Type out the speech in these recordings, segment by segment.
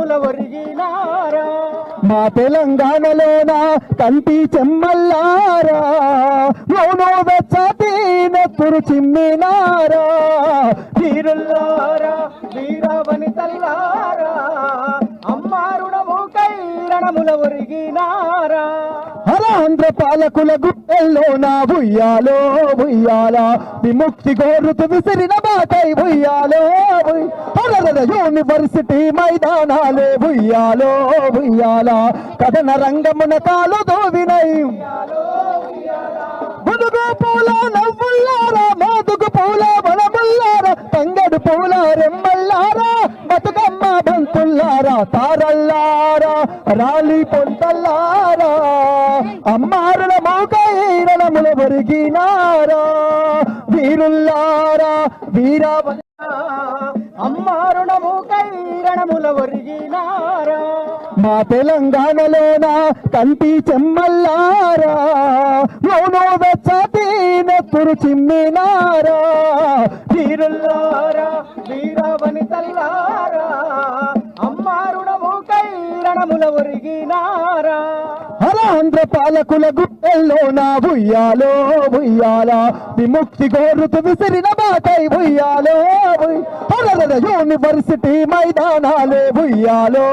ఒరిగినారా? మా తెలంగాణలోన కంటి చెమ్మల్లారా? మౌనో వెచ్చటి నెత్తురు చిమ్మినారా? వీరుల్లారా వీరవని కైరణముల ఒరిగినారా హరాంధ్ర పాలకుల గుడ్డల్లో నా బుయ్యాలో బుయ్యాలా విముక్తి గోరుతు విసిరిన బాటై బుయ్యాలో యూనివర్సిటీ మైదానాలే బుయ్యాలో బుయ్యాలా కథన రంగమున కాలు దోవినై. బుదుగు పూల నవ్వుల్లారా మాదుగు పూల వనముల్లారా తంగడు పూల రెమ్మల్లారా తారల్లారా తారల్లారా రాలి పొంతల్లారా అమ్మారుల మోకైరణముల ఒరిగినారా వీరుల్లారా వీరావని అమ్మారుణము కైరణముల ఒరిగినారా మా తెలంగాణలోన కంటి చెమ్మల్లారా మౌనో వెచ్చటి నెత్తురు చిమ్మినారా వీరుల్లారా వీరవని ప్రాణముల ఒరిగినారా హరాంధ్ర పాలకుల గుట్టెల్లోన ఉయ్యాలో ఉయ్యాల. విముక్తి గోరుతు విసిరిన బాటై ఉయ్యాలో ఉయ్- యూనివర్సిటీ మైదానాలే ఉయ్యాలో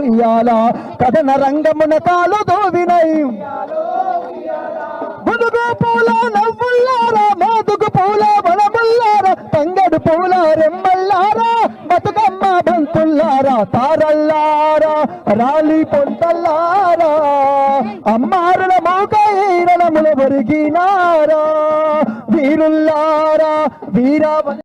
ఉయ్యాల. కథన రంగమున కాలు దోవినై. ముదుగు పూల నవ్వుల్లారా మోదుగు పూల వనముల్లారా తంగడు పూల రెమ్మల్లారా. తారల్లారా తారల్లారా రాలి పొంతల్లారా అమ్మారుల మోక మోకైరణముల వరిగినారా వీరుల్లారా వీరావని